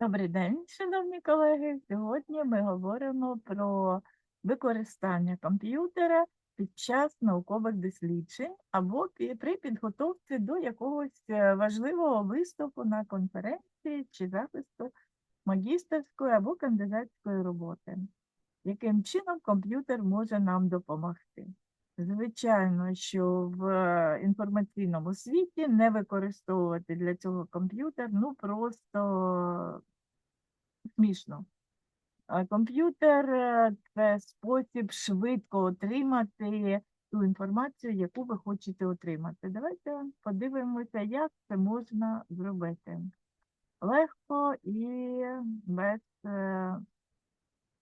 Добрий день, шановні колеги. Сьогодні ми говоримо про використання комп'ютера під час наукових досліджень або при підготовці до якогось е, важливого виступу на конференції чи захисту магістерської або кандидатської роботи. Яким чином комп'ютер може нам допомогти? Звичайно, що в е, інформаційному світі не використовувати для цього комп'ютер, ну просто смішно. Комп'ютер е, це спосіб швидко отримати ту інформацію, яку ви хочете отримати. Давайте подивимося, як це можна зробити. Легко і без е,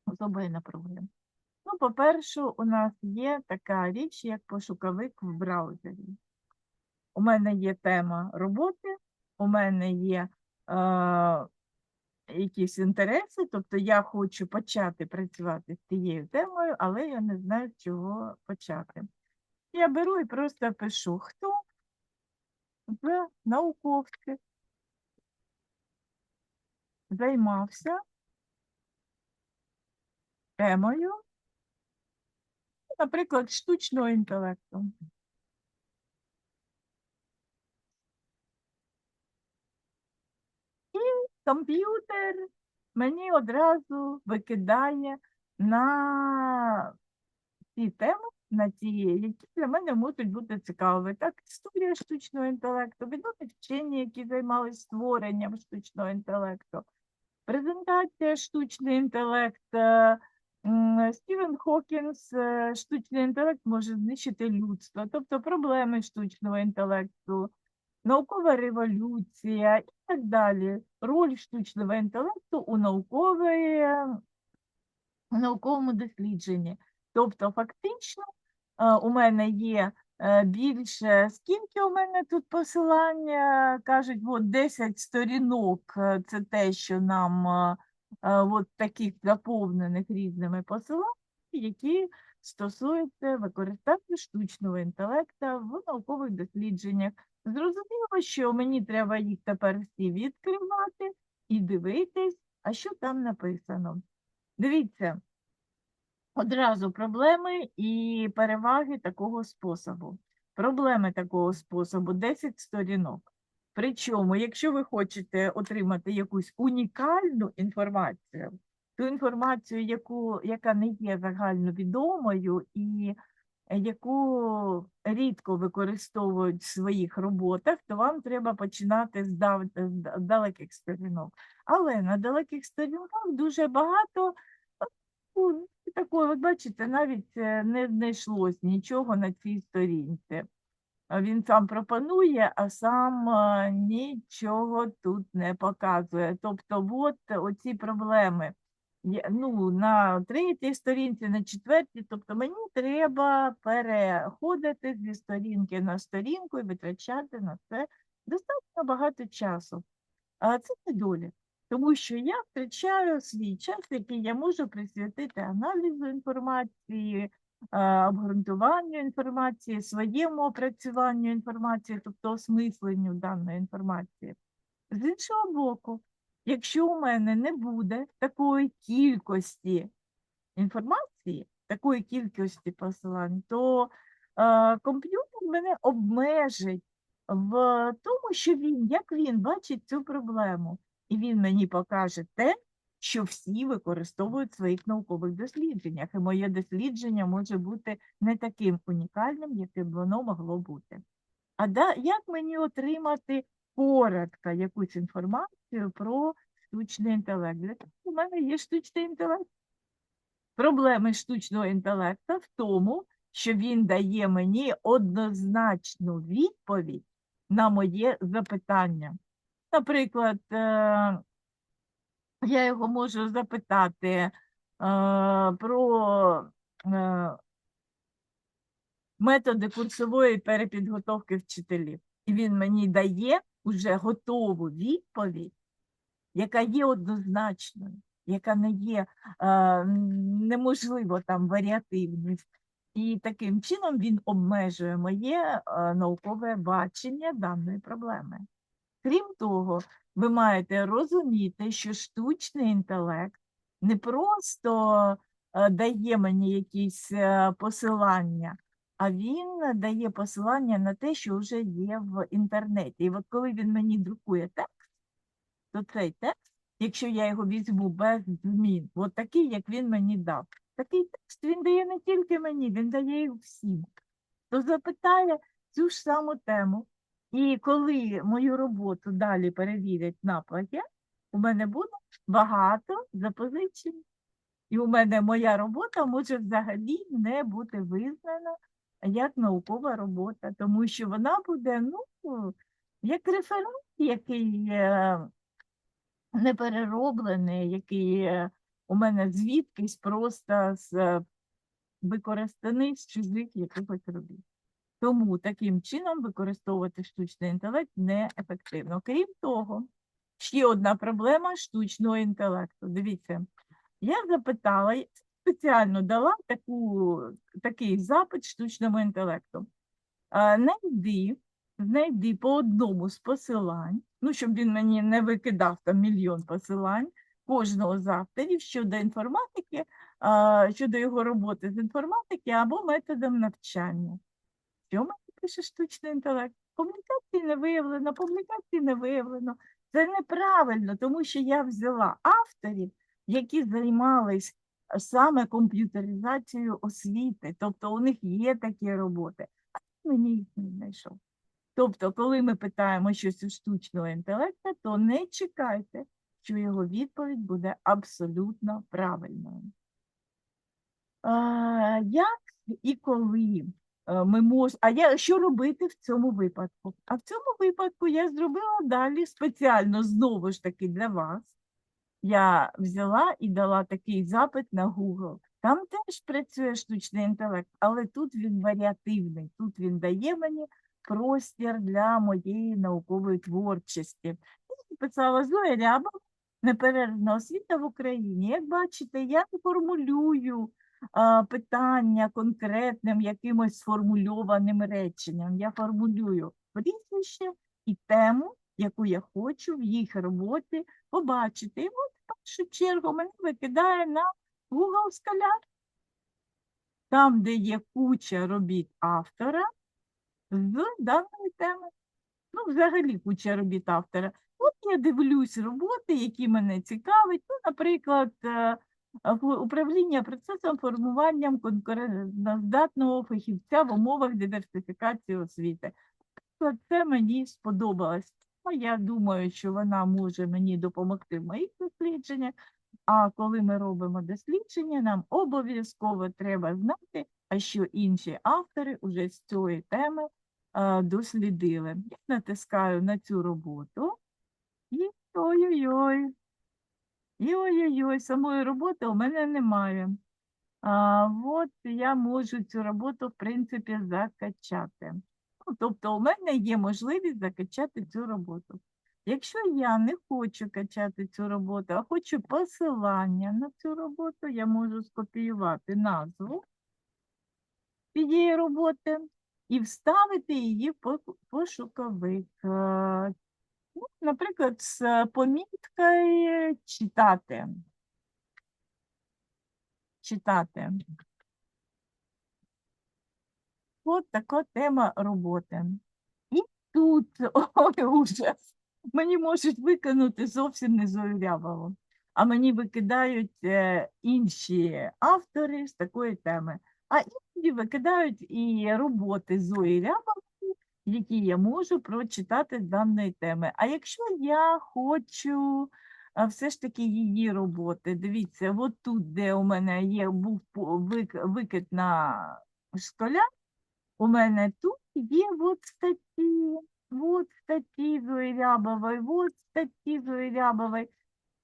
особої напруги. Ну, по-перше, у нас є така річ, як пошуковик в браузері. У мене є тема роботи, у мене є е, якісь інтереси, тобто я хочу почати працювати з цією темою, але я не знаю, з чого почати. Я беру і просто пишу, хто з науковців займався темою, наприклад, штучного інтелекту. Комп'ютер мені одразу викидає на ті теми, на ті, які для мене можуть бути цікаві. Так, історія штучного інтелекту, відомі вчені, які займалися створенням штучного інтелекту, презентація штучний інтелект. е, Стівен Хокінс, е, штучний інтелект може знищити людство, тобто проблеми штучного інтелекту, наукова революція і так далі. Роль штучного інтелекту у науковій, у науковому дослідженні. Тобто, фактично, е, у мене є е, більше, скільки у мене тут посилання, кажуть, от 10 сторінок, е, це те, що нам от таких заповнених різними посиланнями, які стосуються використання штучного інтелекту в наукових дослідженнях. Зрозуміло, що мені треба їх тепер всі відкривати і дивитись, а що там написано. Дивіться, одразу проблеми і переваги такого способу. Проблеми такого способу 10 сторінок. Причому, якщо ви хочете отримати якусь унікальну інформацію, ту інформацію, яку, яка не є загальновідомою і яку рідко використовують в своїх роботах, то вам треба починати з далеких сторінок. Але на далеких сторінках дуже багато ну, такої, от бачите, навіть е, не знайшлось нічого на цій сторінці. Він сам пропонує, а сам е, нічого тут не показує. Тобто, от оці проблеми. Ну, на третій сторінці, на четвертій, тобто мені треба переходити зі сторінки на сторінку і витрачати на це достатньо багато часу. А це недолік, тому що я втрачаю свій час, який я можу присвятити аналізу інформації, обґрунтуванню інформації, своєму опрацюванню інформації, тобто осмисленню даної інформації. З іншого боку, якщо у мене не буде такої кількості інформації, такої кількості посилань, то е, комп'ютер мене обмежить в тому, що він, як він бачить цю проблему, і він мені покаже те, що всі використовують в своїх наукових дослідженнях, і моє дослідження може бути не таким унікальним, яким воно могло бути. А да, як мені отримати коротко якусь інформацію про штучний інтелект? Для того у мене є штучний інтелект. Проблеми штучного інтелекту в тому, що він дає мені однозначну відповідь на моє запитання. Наприклад, е, я його можу запитати е, про е, методи курсової перепідготовки вчителів. І він мені дає уже готову відповідь, яка є однозначною, яка не є е, неможливо там варіативність. І таким чином він обмежує моє е, наукове бачення даної проблеми. Крім того, ви маєте розуміти, що штучний інтелект не просто е, дає мені якісь е, посилання, а він дає посилання на те, що вже є в інтернеті. І от коли він мені друкує текст, то цей текст, якщо я його візьму без змін, от такий, як він мені дав, такий текст він дає не тільки мені, він дає і всім. То запитає цю ж саму тему. І коли мою роботу далі перевірять на плагіат, у мене буде багато запозичень. І у мене моя робота може взагалі не бути визнана як наукова робота, тому що вона буде ну, як реферат, який е, не який е, у мене звідкись просто з е, використаний з чужих якихось робіт. Тому таким чином використовувати штучний інтелект неефективно. Крім того, ще одна проблема штучного інтелекту. Дивіться, я запитала, спеціально дала таку, такий запит штучному інтелекту. Найди, знайди по одному з посилань, ну, щоб він мені не викидав там мільйон посилань кожного з авторів щодо інформатики, щодо його роботи з інформатики або методом навчання. Що мені пише штучний інтелект? Публікації не виявлено, публікації не виявлено. Це неправильно, тому що я взяла авторів, які займались саме комп'ютеризацією освіти. Тобто у них є такі роботи, а мені їх не знайшов. Тобто, коли ми питаємо щось у штучного інтелекту, то не чекайте, що його відповідь буде абсолютно правильною. Як і коли е, ми можемо. А я що робити в цьому випадку? А в цьому випадку я зробила далі спеціально знову ж таки для вас. Я взяла і дала такий запит на Google. Там теж працює штучний інтелект, але тут він варіативний. Тут він дає мені простір для моєї наукової творчості. Я писала Зоя Ряба, неперервна освіта в Україні. Як бачите, я не формулюю а, питання конкретним якимось сформульованим реченням. Я формулюю прізвище і тему, яку я хочу в їх роботі побачити. І от в першу чергу мене викидає на Google Scholar, там, де є куча робіт автора з даної теми. Ну, взагалі куча робіт автора. От я дивлюсь роботи, які мене цікавить. Ну, наприклад, е, управління процесом формуванням конкурентоздатного фахівця в умовах диверсифікації освіти. Наприклад, Це мені сподобалось. Ну, я думаю, що вона може мені допомогти в моїх дослідженнях. А коли ми робимо дослідження, нам обов'язково треба знати, а що інші автори уже з цієї теми дослідили. Я натискаю на цю роботу і ой-ой-ой. І ой-ой-ой, самої роботи у мене немає. А, от я можу цю роботу, в принципі, закачати. Ну, тобто у мене є можливість закачати цю роботу. Якщо я не хочу качати цю роботу, а хочу посилання на цю роботу, я можу скопіювати назву цієї роботи і вставити її в пошуковик. Е, ну, Наприклад, з поміткою читати. Читати. От така тема роботи. І тут, ой, ужас, мені можуть викинути зовсім не Зою а мені викидають е, інші автори з такої теми. А іноді викидають і роботи Зої Рябової, які я можу прочитати з даної теми. А якщо я хочу все ж таки її роботи, дивіться, от тут, де у мене є був викид на школя, у мене тут є от статті, от статті Зої Рябової, от статті Зої Рябової,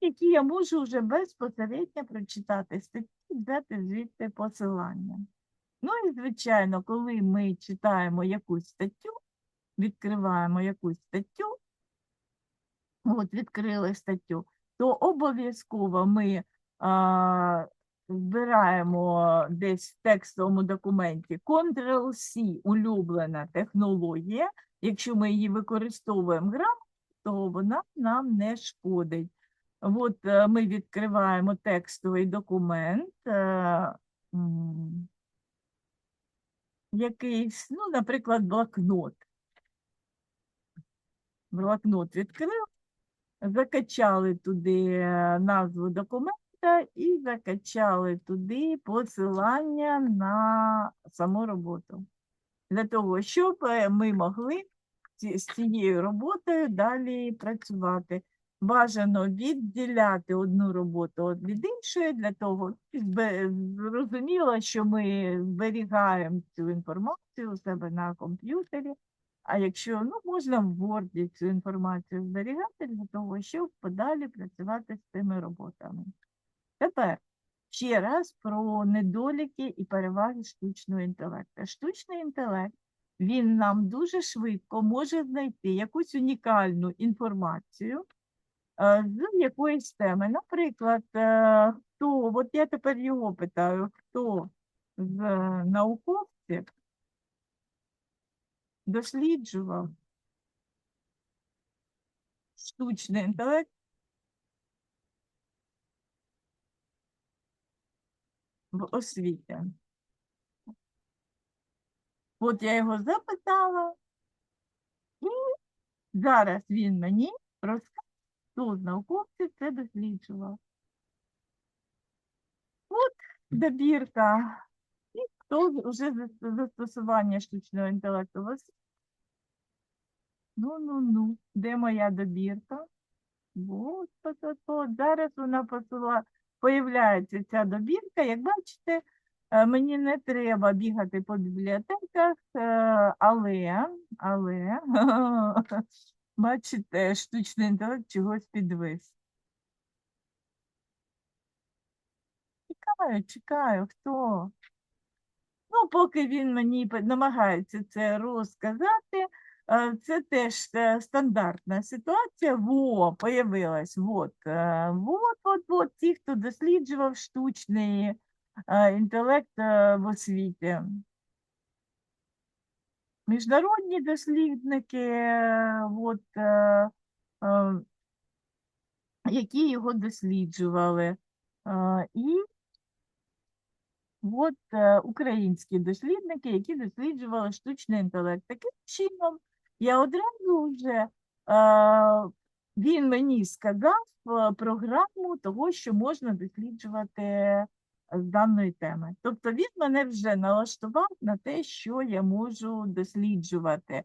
які я можу вже безпосередньо прочитати статті, взяти звідти посилання. Ну і, звичайно, коли ми читаємо якусь статтю, відкриваємо якусь статтю, от відкрили статтю, то обов'язково ми а, збираємо десь в текстовому документі Ctrl-C улюблена технологія. Якщо ми її використовуємо грамотно, то вона нам не шкодить. От е, ми відкриваємо текстовий документ, е, якийсь, ну, наприклад, блокнот. Блокнот відкрив, закачали туди е, назву документа і закачали туди посилання на саму роботу. Для того, щоб е, ми могли з цією роботою далі працювати. Бажано відділяти одну роботу від іншої, для того, збе- зрозуміло, що ми зберігаємо цю інформацію у себе на комп'ютері. А якщо ну, можна в Word цю інформацію зберігати для того, щоб подалі працювати з цими роботами. Тепер ще раз про недоліки і переваги штучного інтелекту. Штучний інтелект він нам дуже швидко може знайти якусь унікальну інформацію е, з якоїсь теми. Наприклад, е, хто, от я тепер його питаю, хто з е, науковців досліджував штучний інтелект в освіті. От я його запитала, і зараз він мені розкаже, хто з науковців це досліджував. От добірка. І хто вже застосування штучного інтелекту в освіті. Ну, ну, ну, де моя добірка? От, от, от, от. Зараз вона посила, появляється ця добірка. Як бачите, е, мені не треба бігати по бібліотеках, е, але, але, бачите, штучний інтелект чогось підвис. Чекаю, чекаю, хто? Ну, поки він мені намагається це розказати, е, це теж е, стандартна ситуація. Во, появилась. Вот, е, вот, вот, вот, ті, хто досліджував штучний інтелект в освіті. Міжнародні дослідники, е, от, е, е, які його досліджували. І От українські дослідники, які досліджували штучний інтелект. Таким чином, я одразу вже він мені сказав е, програму того, що можна досліджувати з даної теми. Тобто він мене вже налаштував на те, що я можу досліджувати.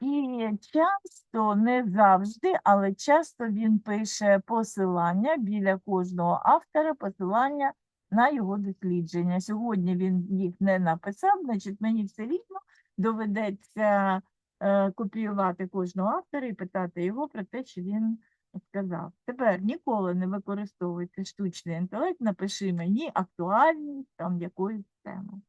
І часто, не завжди, але часто він пише посилання біля кожного автора, посилання на його дослідження. Сьогодні він їх не написав, значить мені все рівно доведеться е, копіювати кожного автора і питати його про те, що він сказав. Тепер ніколи не використовуйте штучний інтелект, напиши мені актуальність там якоїсь теми.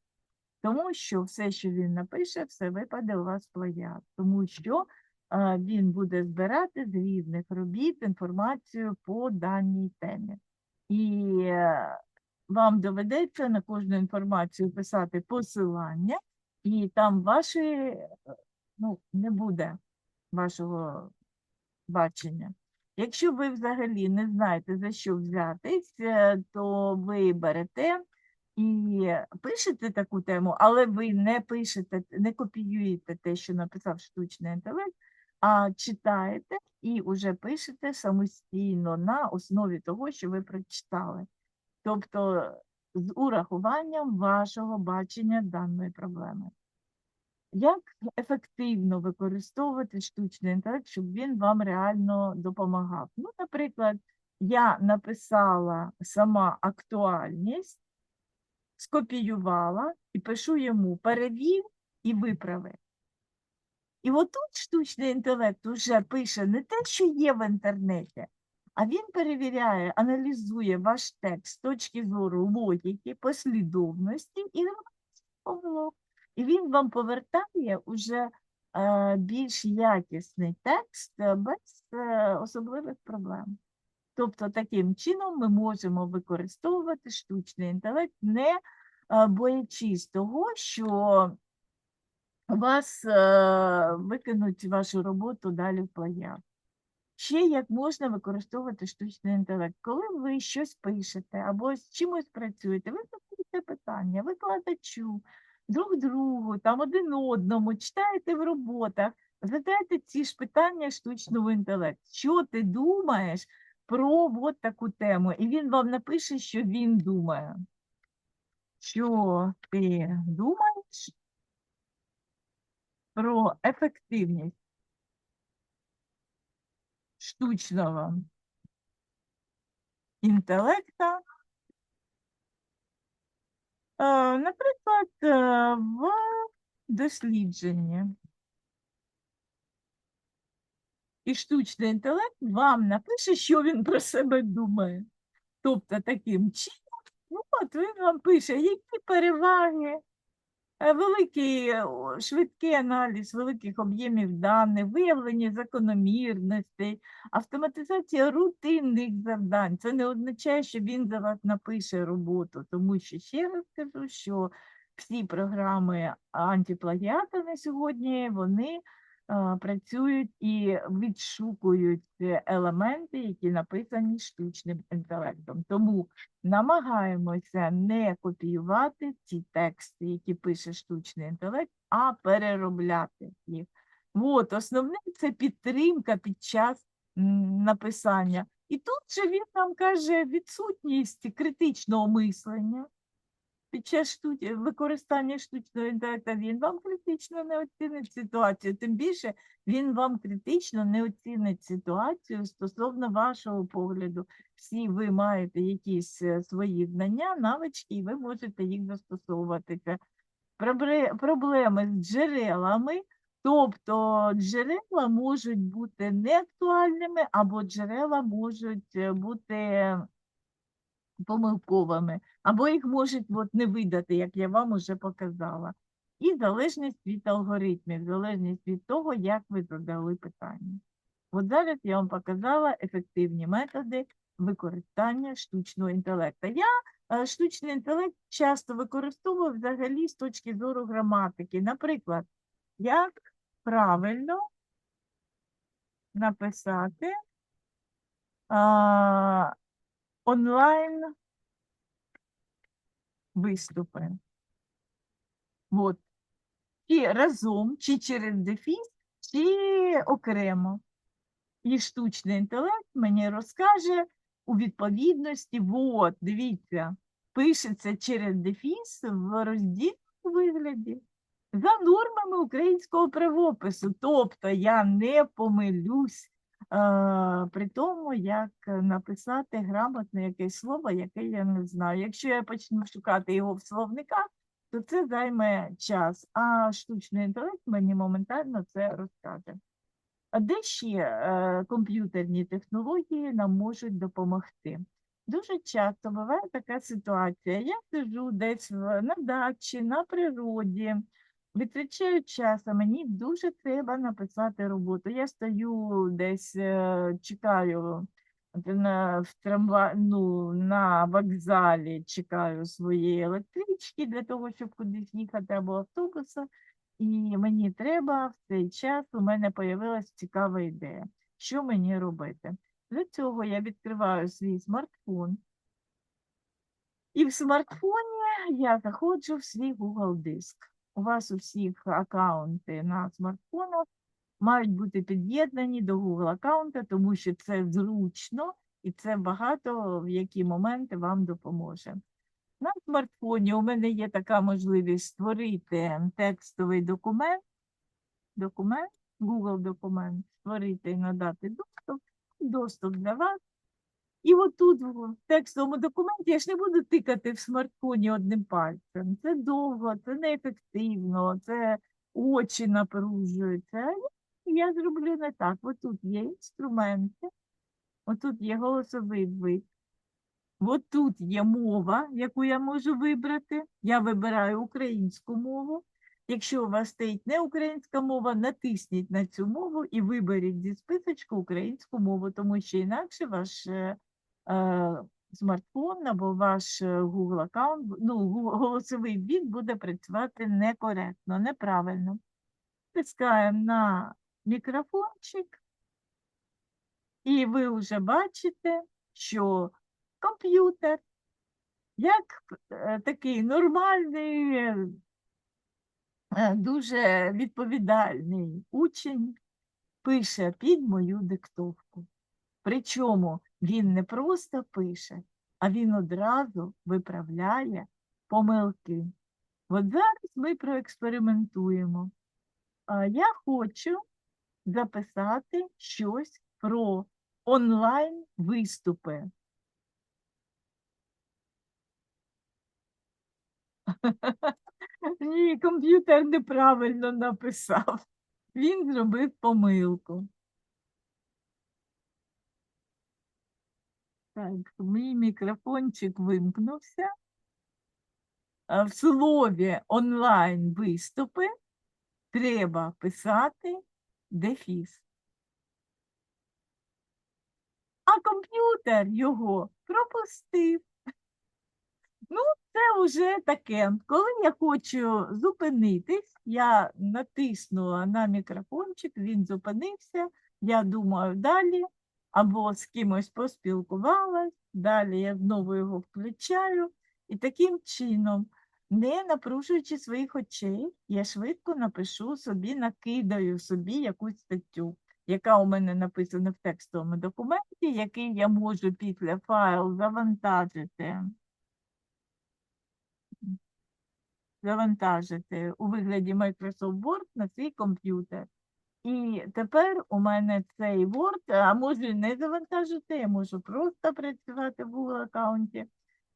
Тому що все, що він напише, все випаде у вас в плагіат. Тому що е, він буде збирати з різних робіт інформацію по даній темі. І е, вам доведеться на кожну інформацію писати посилання, і там ваші, е, ну, не буде вашого бачення. Якщо ви взагалі не знаєте, за що взятись, е, то ви берете і пишете таку тему, але ви не пишете, не копіюєте те, що написав штучний інтелект, а читаєте і вже пишете самостійно на основі того, що ви прочитали. Тобто з урахуванням вашого бачення даної проблеми. Як ефективно використовувати штучний інтелект, щоб він вам реально допомагав? Ну, наприклад, я написала сама актуальність, скопіювала і пишу йому перевір і виправи. І отут штучний інтелект вже пише не те, що є в інтернеті, а він перевіряє, аналізує ваш текст з точки зору логіки, послідовності і помилок. І він вам повертає уже е, більш якісний текст е, без е, особливих проблем. Тобто, таким чином ми можемо використовувати штучний інтелект, не боячись того, що вас викинуть вашу роботу далі в плагіат. ще як можна використовувати штучний інтелект. Коли ви щось пишете або з чимось працюєте, ви задаєте питання викладачу, друг другу, там один одному, читаєте в роботах, задайте ці ж питання штучному інтелекту. Що ти думаєш про от таку тему? І він вам напише, що він думає. Що ти думаєш про ефективність штучного інтелекта? Е, Наприклад, е, в дослідженні. І штучний інтелект вам напише, що він про себе думає. Тобто таким чином, ну, от він вам пише, які переваги, великий е, швидкий аналіз великих об'ємів даних, виявлення закономірностей, автоматизація рутинних завдань. Це не означає, що він за вас напише роботу, тому що ще раз скажу, що всі програми антиплагіата на сьогодні вони працюють і відшукують е, елементи, які написані штучним інтелектом. Тому намагаємося не копіювати ті тексти, які пише штучний інтелект, а переробляти їх. От, основне це підтримка під час написання. І тут же він нам каже відсутність критичного мислення. Під час шту- використання штучного інтелекту він вам критично не оцінить ситуацію, тим більше він вам критично не оцінить ситуацію стосовно вашого погляду. Всі ви маєте якісь е, свої знання, навички, і ви можете їх застосовувати. Проблеми з джерелами, тобто джерела можуть бути неактуальними, або джерела можуть е, бути помилковими, або їх можуть от, не видати, як я вам уже показала. І залежність від алгоритмів, залежність від того, як ви задали питання. От зараз я вам показала ефективні методи використання штучного інтелекту. Я е, штучний інтелект часто використовую взагалі з точки зору граматики. Наприклад, як правильно написати онлайн виступи. От. І разом, чи через дефіс, чи окремо. І штучний інтелект мені розкаже у відповідності, от, дивіться, пишеться через дефіс в роздільному вигляді за нормами українського правопису. Тобто я не помилюсь при тому, як написати грамотне якесь слово, яке я не знаю. Якщо я почну шукати його в словниках, то це займе час, а штучний інтелект мені моментально це розкаже. А де ще е, комп'ютерні технології нам можуть допомогти? Дуже часто буває така ситуація. Я сиджу десь на дачі, на природі, витрачаю час, а мені дуже треба написати роботу. Я стою десь, е, чекаю на, в трамва... ну, на вокзалі, чекаю своєї електрички для того, щоб кудись їхати або автобуса. І мені треба в цей час, у мене появилась цікава ідея, що мені робити. Для цього я відкриваю свій смартфон. І в смартфоні я заходжу в свій Google диск. У вас у всіх аккаунти на смартфонах мають бути під'єднані до Google аккаунта, тому що це зручно і це багато в які моменти вам допоможе. На смартфоні у мене є така можливість створити текстовий документ, документ, Google документ, створити і надати доступ, доступ для вас. І отут в текстовому документі я ж не буду тикати в смартфоні одним пальцем. Це довго, це неефективно, це очі напружуються. Я зроблю не так. Отут є інструменти, отут є голосовий вид. От тут є мова, яку я можу вибрати. Я вибираю українську мову. Якщо у вас стоїть не українська мова, натисніть на цю мову і виберіть зі списочку українську мову, тому що інакше ваш е, смартфон або ваш е, Google аккаунт, ну, голосовий бік буде працювати некоректно, неправильно. Тискаємо на мікрофончик І ви вже бачите, що комп'ютер, як е, такий нормальний, е, е, дуже відповідальний учень, пише під мою диктовку. Причому він не просто пише, а він одразу виправляє помилки. От зараз ми проекспериментуємо. Я хочу записати щось про онлайн виступи. Ні, комп'ютер неправильно написав. Він зробив помилку. Так, мій мікрофончик вимкнувся. В слові онлайн виступи треба писати дефіс. А комп'ютер його пропустив. Ну, це вже таке. Коли я хочу зупинитись, я натиснула на мікрофончик, він зупинився. Я думаю далі, або з кимось поспілкувалась, далі я знову його включаю. І таким чином, не напружуючи своїх очей, я швидко напишу собі, накидаю собі якусь статтю, яка у мене написана в текстовому документі, який я можу після файл завантажити. завантажити у вигляді Microsoft Word на свій комп'ютер. І тепер у мене цей Word, а можу не завантажити, я можу просто працювати в Google аккаунті.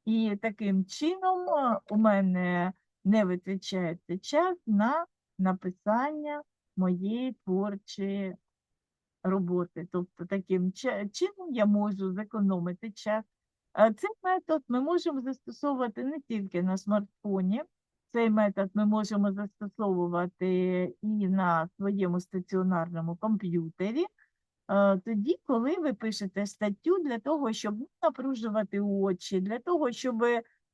І таким чином е, у мене не витрачається час на написання моєї творчої роботи. Тобто таким чином я можу зекономити час. Цей метод ми можемо застосовувати не тільки на смартфоні, цей метод ми можемо застосовувати і на своєму стаціонарному комп'ютері. е, Тоді, коли ви пишете статтю для того, щоб не напружувати очі, для того, щоб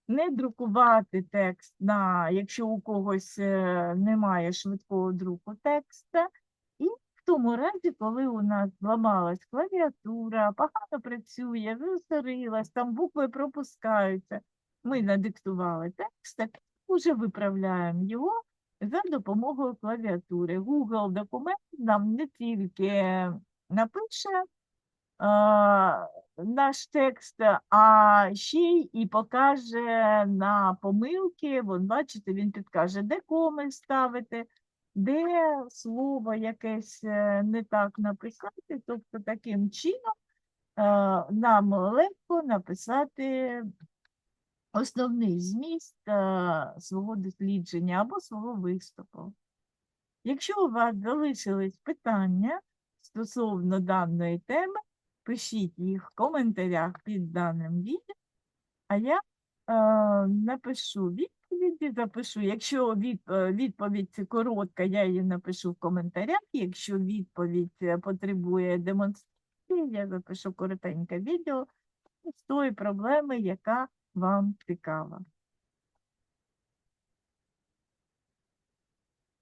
не друкувати текст, на, якщо у когось е, немає швидкого друку текста, і в тому разі, коли у нас зламалась клавіатура, погано працює, засорилась, там букви пропускаються, ми надиктували текст, а вже виправляємо його за допомогою клавіатури. Google документ нам не тільки напише а, наш текст, а ще й покаже на помилки. Вон, бачите, він підкаже, де коми ставити, де слово якесь е, не так написати. Тобто таким чином е, нам легко написати основний зміст е, свого дослідження або свого виступу. Якщо у вас залишились питання стосовно даної теми, пишіть їх в коментарях під даним відео, а я е, напишу відповіді, запишу. Якщо від, е, відповідь коротка, я її напишу в коментарях. Якщо відповідь е, потребує демонстрації, я запишу коротеньке відео з тої проблеми, яка вам цікава.